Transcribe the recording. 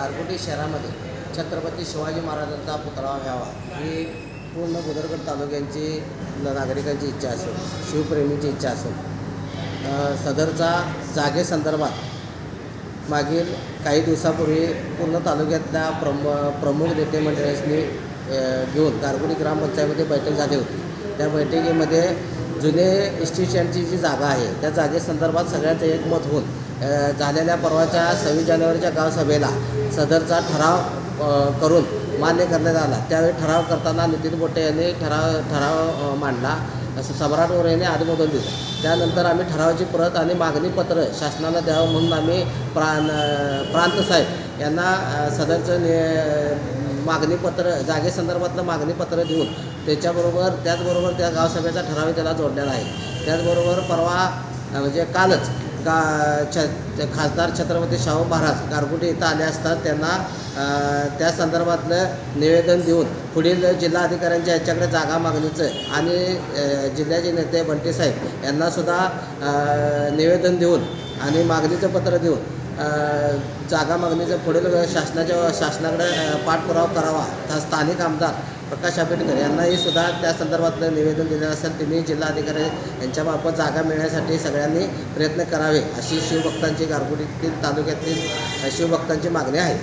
गारगोटी शहरामध्ये छत्रपती शिवाजी महाराजांचा पुतळा व्हावा ही पूर्ण बुदरगड तालुक्यांची नागरिकांची इच्छा असून शिवप्रेमीची इच्छा असून सदरचा जागेसंदर्भात मागील काही दिवसापूर्वी पूर्ण तालुक्यातल्या प्रम प्रमुख नेते मंडळांनी घेऊन गारगोडी ग्रामपंचायतीमध्ये बैठक झाली होती. त्या बैठकीमध्ये जुने इस्टिशनची जी जागा आहे त्या जागेसंदर्भात सगळ्यांचं एकमत होऊन झालेल्या परवाच्या सव्वीस जानेवारीच्या गावसभेला सदरचा ठराव करून मान्य करण्यात आला. त्यावेळी ठराव करताना नितीन बोटे यांनी ठराव ठराव मांडला. असं सम्राट वर यांनी अनुमोदन दिलं. त्यानंतर आम्ही ठरावाची प्रत आणि मागणी पत्र शासनाला द्यावं म्हणून आम्ही प्रां प्रांतसाहेब यांना सदरचं ने मागणीपत्र जागेसंदर्भातलं मागणीपत्र देऊन त्याच्याबरोबर त्याचबरोबर त्या गावसभेचा ठराव त्याला जोडलेला आहे. त्याचबरोबर परवा म्हणजे कालच गा छ खासदार छत्रपती शाहू महाराज गारगुटी इथं आले असतात त्यांना त्या संदर्भातलं निवेदन देऊन पुढील जिल्हाधिकाऱ्यांच्या याच्याकडे जागा मागणीचं आणि जिल्ह्याचे नेते बंटी साहेब यांनासुद्धा निवेदन देऊन आणि मागणीचं पत्र देऊन जागा मागणीचं पुढील शासनाच्या शासनाकडे पाठपुरावा करावा तर स्थानिक आमदार प्रकाश आंबेडकर यांनाही सुद्धा त्या संदर्भातलं निवेदन दिलेलं असेल. त्यांनी जिल्हाधिकारी यांच्यामार्फत जागा मिळण्यासाठी सगळ्यांनी प्रयत्न करावे अशी शिवभक्तांची गारगोटीतील तालुक्यातील शिवभक्तांची मागणी आहे.